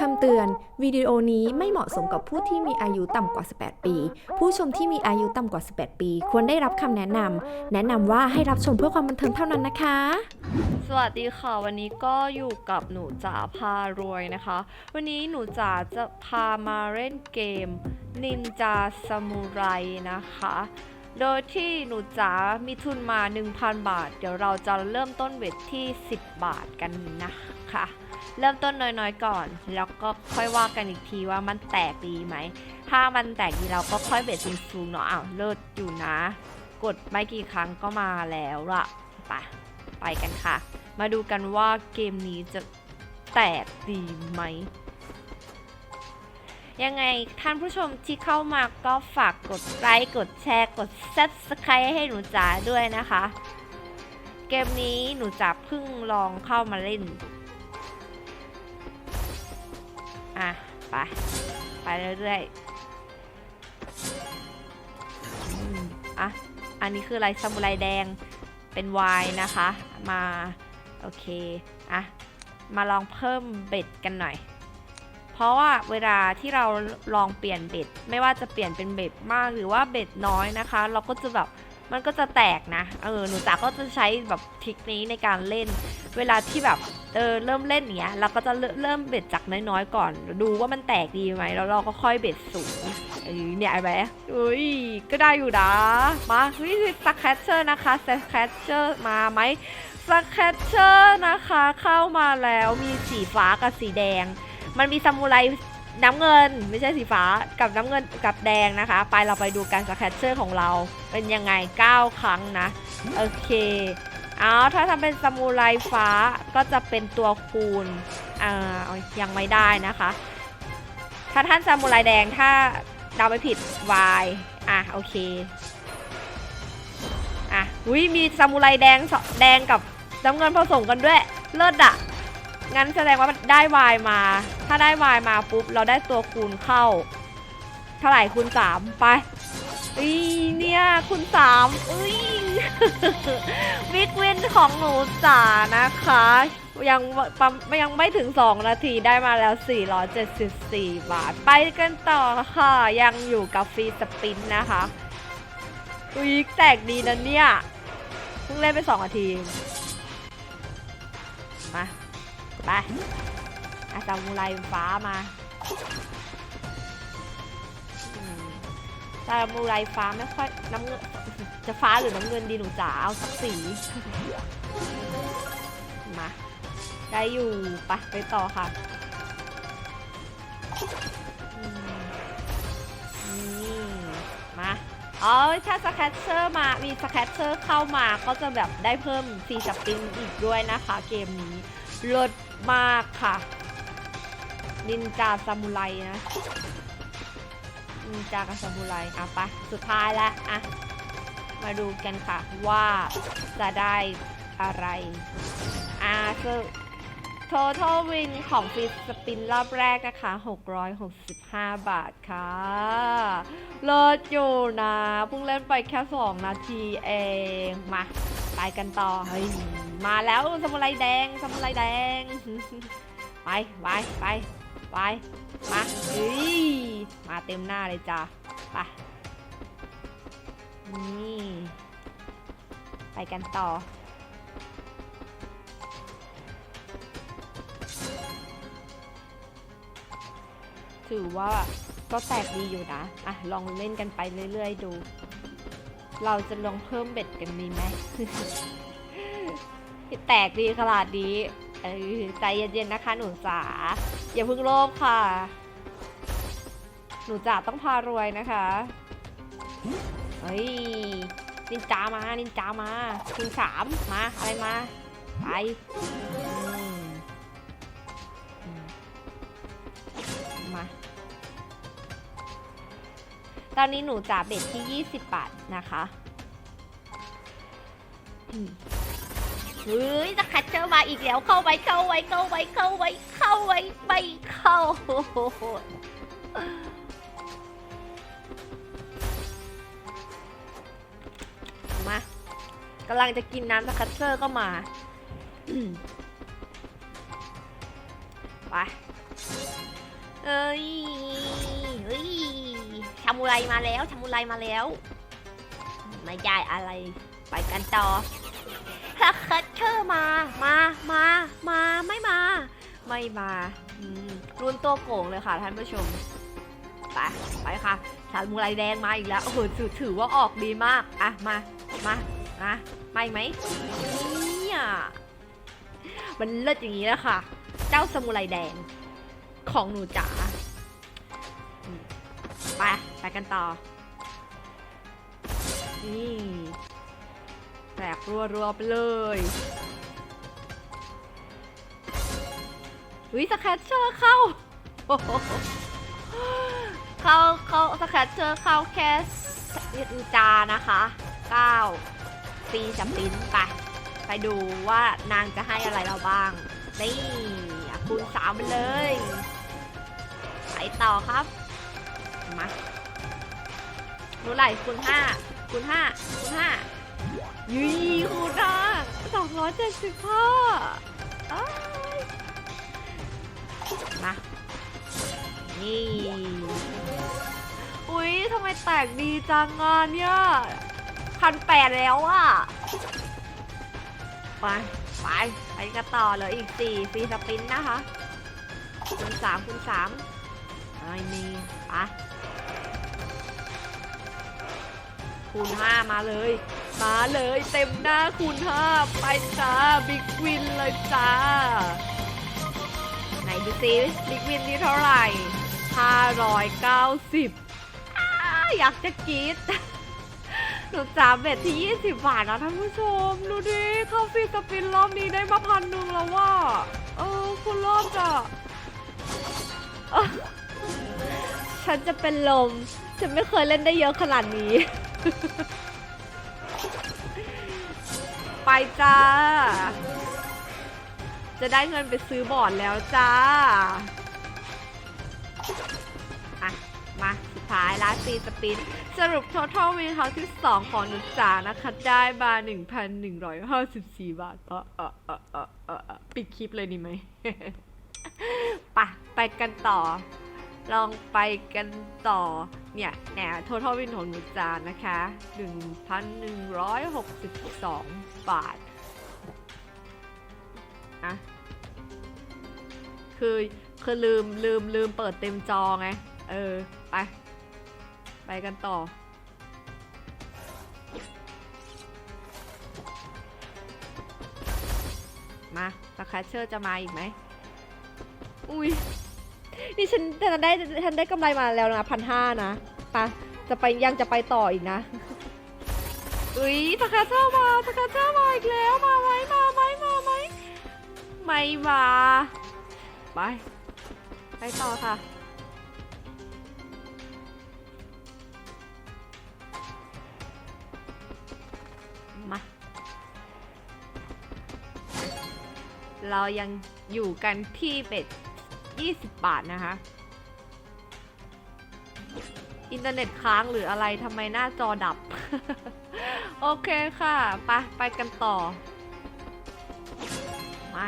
คำเตือน วิดีโอนี้ไม่เหมาะสมกับผู้ที่มีอายุต่ำกว่า 18 ปี ผู้ชมที่มีอายุต่ำกว่า 18 ปี ควรได้รับคำแนะนำ แนะนำว่าให้รับชมเพื่อความบันเทิงเท่านั้นนะคะ สวัสดีค่ะ วันนี้ก็อยู่กับหนูจ๋าพารวยนะคะ วันนี้หนูจ๋าจะพามาเล่นเกมนินจาซามูไรนะคะ โดยที่หนูจ๋ามีทุนมา 1,000 บาท เดี๋ยวเราจะเริ่มต้นเวทที่ 10 บาทกันนะคะ เริ่มต้นน้อยๆก่อน แล้วก็ค่อยว่ากันอีกทีว่ามันแตกดีไหม ถ้ามันแตกดีเราก็ค่อยเบสสูงๆเนาะอ้าวเลิศอยู่นะ กดไม่กี่ครั้งก็มาแล้วละไปไปกันค่ะ มาดูกันว่าเกมนี้จะแตกดีไหมยังไงท่านผู้ชมที่เข้ามาก็ฝากกดไลค์กดแชร์กด subscribe ให้หนูจ๋าด้วยนะคะ เกมนี้หนูจ๋าเพิ่งลองเข้ามาเล่น อะ ไป ไปเรื่อยๆอะ อันนี้คืออะไรซามูไรแดง เป็นวายนะคะ มา โอเค อะ มาลองเพิ่มเบ็ดกันหน่อย เพราะว่าเวลาที่เราลองเปลี่ยนเบ็ด ไม่ว่าจะเปลี่ยนเป็นเบ็ดมากหรือว่าเบ็ดน้อยนะคะ เราก็จะแบบมันก็จะแตกนะ เออ หนูจ๋าก็จะใช้แบบทริคนี้ในการเล่น เวลาที่แบบ เออเริ่มเล่นเนี้ยเราก็จะเริ่มเบ็ดจากน้อยๆก่อน ดูว่ามันแตกดีไหมแล้วเราก็ค่อยเบ็ดสูงเออเนี่ยไอ้แบอุ้ยก็ได้อยู่นะมาเฮ้ยสแคชเชอร์นะคะสแคชเชอร์มาไหมสแคชเชอร์นะคะเข้ามาแล้วมีสีฟ้ากับสีแดง มันมีซามูไรน้ำเงินไม่ใช่สีฟ้ากับน้ำเงินกับแดงนะคะ ไปเราไปดูการสแคชเชอร์ของเราเป็นยังไง 9 ครั้งนะ โอเค เอาถ้าทำเป็นซามูไรฟ้าก็จะเป็นตัวคูณอ่ายังไม่ได้นะคะ ถ้าท่านซามูไรแดงถ้าเดาไม่ผิด Y อะโอเคอะอุ้ยมีซามูไรแดงแดงกับน้ำเงินผสมกันด้วย เลิศอะงั้นแสดงว่าได้ Y มา ถ้าได้ Y มาปุ๊บเราได้ตัวคูณเข้า เท่าไหร่คูณสามไปอี เนี่ยคูณสามอุ้ยวิกวินของหนูจ๋านะคะ ยังปั๊มยังไม่ถึง 2 นาทีได้มาแล้ว 474 บาท ไปกันต่อค่ะ ยังอยู่กับฟรีสปินนะคะอุ้ยแตกดีนะเนี่ย เพิ่งเล่นไป 2 นาที มา ไปอาซามูไรฟ้ามา ซามูไรฟ้าไม่ค่อยน้ำเงินจะฟ้าหรือน้ำเงินดีหนูจ๋าเอาสักสีมาได้อยู่ไปไปต่อค่ะอืมนี่มาอ๋อถ้าสแคตเชอร์มามีสแคตเชอร์เข้ามาก็จะแบบได้เพิ่มฟรีสปินอีกด้วยนะคะ เกมนี้ลิศมากค่ะ นินจาซามูไรนะ นินจากับซามูไรอะไปสุดท้ายแล้วอะมาดูกันค่ะว่าจะได้อะไรอ่าคือ total win ของฟิสสปินรอบแรกนะคะ 665 บาทค่ะเลิศอยู่นะเพิ่งเล่นไปแค่ 2 นาทีเอง มาไปกันต่อเฮ้ยมาแล้วสมุไรแดงสมุไรแดง ไปไปไป ไป มาเฮ้ย มาเต็มหน้าเลยจ้ะไป นี่ ไปกันต่อ ถือว่าก็แตกดีอยู่นะ อะ ลองเล่นกันไปเรื่อยๆดู เราจะลองเพิ่มเบ็ดกันดีไหม แตกดีขนาดนี้ เออใจเย็นๆนะคะหนูจ๋า อย่าเพิ่งโลภค่ะ หนูจ๋าต้องพารวยนะคะเฮ้ย นินจามา นินจามาคุณสามมา อะไรมา ไปมา ตอนนี้หนูจ่าเบ็ดที่ 20 บาทนะคะ เฮ้ยจะคัดเจอมาอีกแล้วเข้าไปเข้าไว้เข้าไว้เข้าไว้เข้าไว้ไม่เข้ามากำลังจะกินน้ำสคัตเซอร์ก็มาไปเอ้ยเอ้ยชามูไรมาแล้วชามูไรมาแล้ว ไม่ได้อะไร ไปกันต่อ ฮักคัตเชอร์มา มา มา มา ไม่มา ไม่มาอืมรุนตัวโก่งเลยค่ะท่านผู้ชม ไป ไปค่ะชามูไรแดงมาอีกแล้ว โอ้โหถือถือว่าออกดีมาก อะ มา มามามาอีกไหมเนี่ยมันเลิศอย่างนี้แล้วค่ะ เจ้าสมุไรแดง ของหนูจ๋า ไป ไปกันต่อ นี่ แตกรัวๆไปเลยวิสแคตเชอร์เข้า เข้าเข้าสแคตเชอร์เข้าแค่จานะคะ9ปีจำปิ้นไป ไปดูว่านางจะให้อะไรเราบ้าง นี่อคูณสามไปเลยไปต่อครับ มารู้ไหลคูณห้าคูณห้าคูณห้า ยี่คูณห้าสองร้อยเจ็ดสิบห้าอ้ายมา นี่ อุ๊ยทำไมแตกดีจังอะเนี่ยพันแปดแล้วอะ ไป ไป ไปกันต่อเลยอีกสี่ฟรีสปินนะคะคูณสามคูณสามไอ้นี่ไปคูณห้ามาเลย มาเลยเต็มหน้าคูณห้าไปจ้าบิ๊กวินเลยจ้า ไหนดูซิบิ๊กวินนี่เท่าไหร่ห้าร้อยเก้าสิบอยากจะกรีดหนูจ่าเบ็ดที่ 20 บาทนะท่านผู้ชม ดูดิเข้าฟรีสปินรอบนี้ได้มาพันหนึ่งแล้วว่า เออ คุณรอบจะเอ้อฉันจะเป็นลม ฉันไม่เคยเล่นได้เยอะขนาดนี้ ไปจ้า จะได้เงินไปซื้อบอร์ดแล้วจ้า อะ มาสุดท้ายลาซีสปิน สรุป total win ครั้งที่ 2 ของหนุจานะคะ ได้มา 1,154 บาทเออเออเออเออเออเออปิดคลิปเลยดีไหมไปไปกันต่อ ลองไปกันต่อ เนี่ยแหน total win ของหนุจานะคะ 1,162 บาทอะคือคือลืมลืมลืมเปิดเต็มจอไง เออ ไป ไปกันต่อ มาสแคชเชอร์จะมาอีกไหม อุ้ยนี่ฉันฉันได้ฉันได้กำไรมาแล้วนะพันห้านะไปะจะไปยังจะไปต่ออีกนะ อุ้ยสแคชเชอร์มาสแคชเชอร์มาอีกแล้วมาไหมมาไหมมาไหมไม่มาไปไปต่อค่ะมาเรายังอยู่กันที่เบ็ด 20 บาทนะคะ อินเทอร์เน็ตค้างหรืออะไรทำไมหน้าจอดับ โอเคค่ะไปไปกันต่อ มา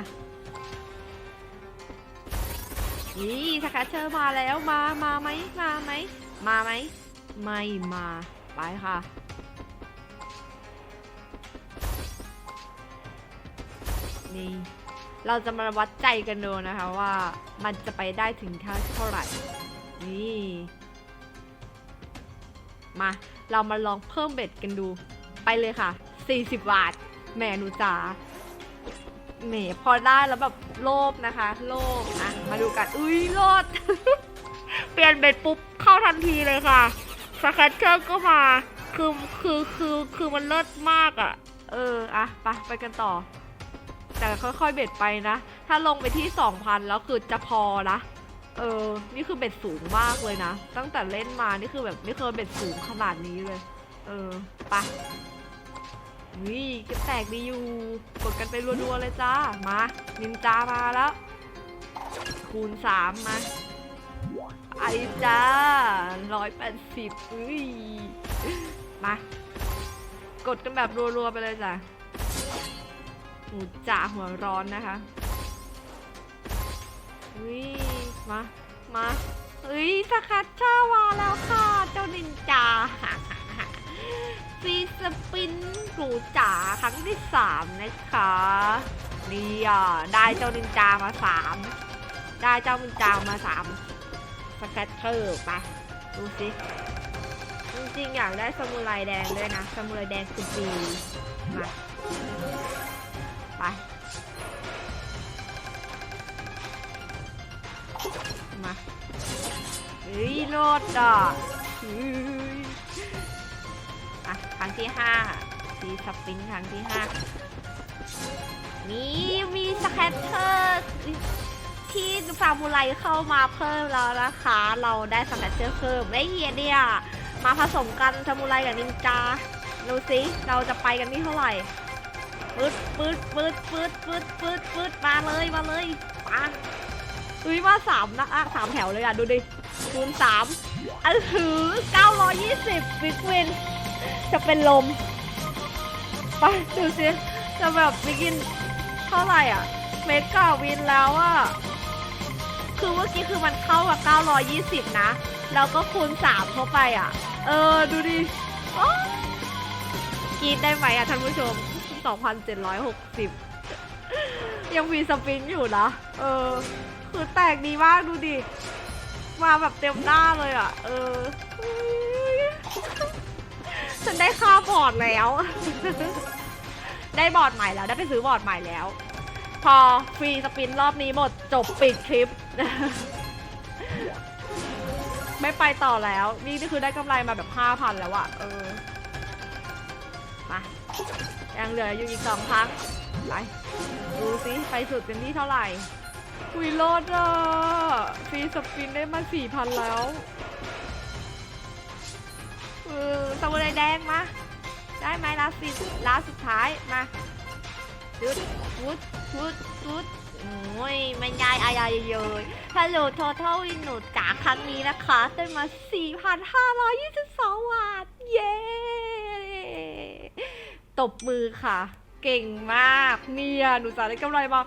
นี่สแคชเชอร์มาแล้วมามาไหมมาไหมมาไหมไม่มาไปค่ะนี่เราจะมาวัดใจกันดูนะคะว่ามันจะไปได้ถึงเท่าเท่าไหร่ นี่ มา เรามาลองเพิ่มเบ็ดกันดู ไปเลยค่ะ 40 บาท แหมหนูจ๋าแหมพอได้แล้วแบบโลภนะคะ โลภอะมาดูกัน อุ้ยโลด เปลี่ยนเบ็ดปุ๊บเข้าทันทีเลยค่ะสแคตเชอร์ก็มาคือคือคือคือมันเลิศมากอะ่ะ เอออะไปไปกันต่อ แต่ค่อยๆเบ็ดไปนะ ถ้าลงไปที่ 2,000 แล้วคือจะพอนะเออ นี่คือเบ็ดสูงมากเลยนะ ตั้งแต่เล่นมา นี่คือแบบไม่เคยเบ็ดสูงขนาดนี้เลย เออไปะนี่ก็แตกดีอยู่ กดกันไปรัวๆเลยจ้า มานินจามาแล้ว คูณ3มมา ไอจ้าร้อยแปดสิบอุ้ย มา กดกันแบบรัวๆไปเลยจ้ะหูจ่าหัวร้อนนะคะวิมา มามาเฮ้ยสกัดชอร์มาแล้วค่ะ เจ้านินจา ฟีสปินหรูจ๋าครั้งที่สามนะคะนี่อะได้เจ้านินจามาสามได้เจ้านินจามาสามสกัดเชอร์ไปดูสิจริงๆอยากได้สมุไรแดงด้วยนะสมุไรแดงคือดีมาไปมาเฮ้ยโลดอะ ครั้งที่ห้าซีสปินครั้งที่ห้านี่มีสแคตเตอร์ที่ฟาร์มูไลเข้ามาเพิ่มแล้วนะคะ เราได้สแคตเตอร์เพิ่มได้เฮียเนี่ยมาผสมกันซาร์มูไรกับนินจาดูสิเราจะไปกันที่เท่าไหร่ปืดปืดปืดปืดปืดปืดปืดมาเลยมาเลยมาอุ้ยมาสามนะอะสามแถวเลยอะ ดูดิคูณสามอันถือ920บิ๊กวิน จะเป็นลมไปดูสิจะแบบบิ๊กินเท่าไหร่อะ เมกาวินแล้วอะ คือเมื่อกี้คือมันเข้ากับ 920 นะ แล้วก็คูณ 3 เข้าไปอะ เออ ดูดิโอ๊ยกรีดได้ไหมอะท่านผู้ชม 2,760 ยังมีสปรินอยู่นะ เออ คือแตกดีมากดูดิ มาแบบเต็มหน้าเลยอะ เออ ฉันได้ค่าบอร์ดแล้ว ได้บอร์ดใหม่แล้ว ได้ไปซื้อบอร์ดใหม่แล้ว พอฟรีสปินรอบนี้หมดจบปิดคลิป ไม่ไปต่อแล้ว นี่คือได้กำไรมาแบบห้าพันแล้วอะเออ มา ยังเหลืออยู่อีกสองครั้งไปดูสิไปสุดเป็นที่เท่าไหร่คุยโลดอะฟรีสปินได้มาสี่พันแล้ว ออสมุไรแดงมา ได้ไหมลาสิลาสุดท้ายมาจุดวุดวุดวุดโอ้ยไม่ง่ายอะไรเลยฮัลโหลทอทอวินหนูจ๋าครั้งนี้นะคะได้มา 4,522บาทเย้ ตบมือค่ะ เก่งมากเนี่ยหนูจ๋าได้กำไรมา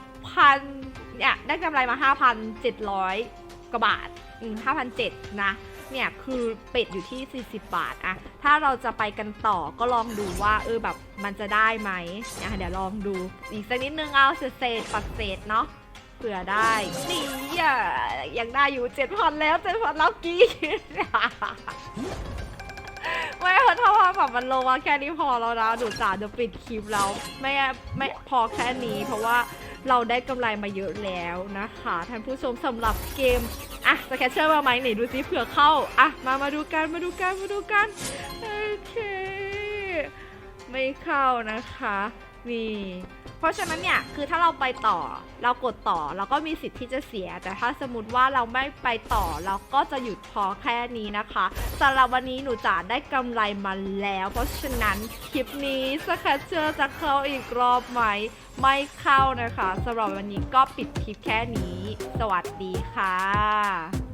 6,000เนี่ยได้กำไรมา 5,700 กว่าบาท อืม5,700 นะ เนี่ยคือเป็ดอยู่ที่ 40 บาทอะถ้าเราจะไปกันต่อก็ลองดูว่าเออแบบมันจะได้ไหมเนี่ยเดี๋ยวลองดู อีกสักนิดนึงเอาเศษปัดเศษเนาะเผื่อได้นี่อะยังได้อยู่7,000แล้ว7,000แล้วกี้ไม่เถอะถ้าว่าแบบมันลงมาแค่นี้พอแล้วนะหนูจ๋าจะปิดคลิปแล้วไม่ไม่พอแค่นี้ เพราะว่าเราได้กำไรมาเยอะแล้วนะคะ ท่านผู้ชมสำหรับเกม อะสแคชเชอร์มาไหมไหนดูซิเผื่อเข้าอะมามาดูกันมาดูกันมาดูกันโอเค ไม่เข้านะคะนี่ ราะฉะนั้นเนี่ยคือถ้าเราไปต่อเรากดต่อเราก็มีสิทธิ์ที่จะเสีย แต่ถ้าสมมติว่าเราไม่ไปต่อเราก็จะหยุดพอแค่นี้นะคะสำหรับวันนี้หนูจ๋าได้กำไรมาแล้ว เพราะฉะนั้นคลิปนี้สแคชเชอร์จะเข้าอีกรอบไหมไม่เข้านะคะสำหรับวันนี้ก็ปิดคลิปแค่นี้ สวัสดีค่ะ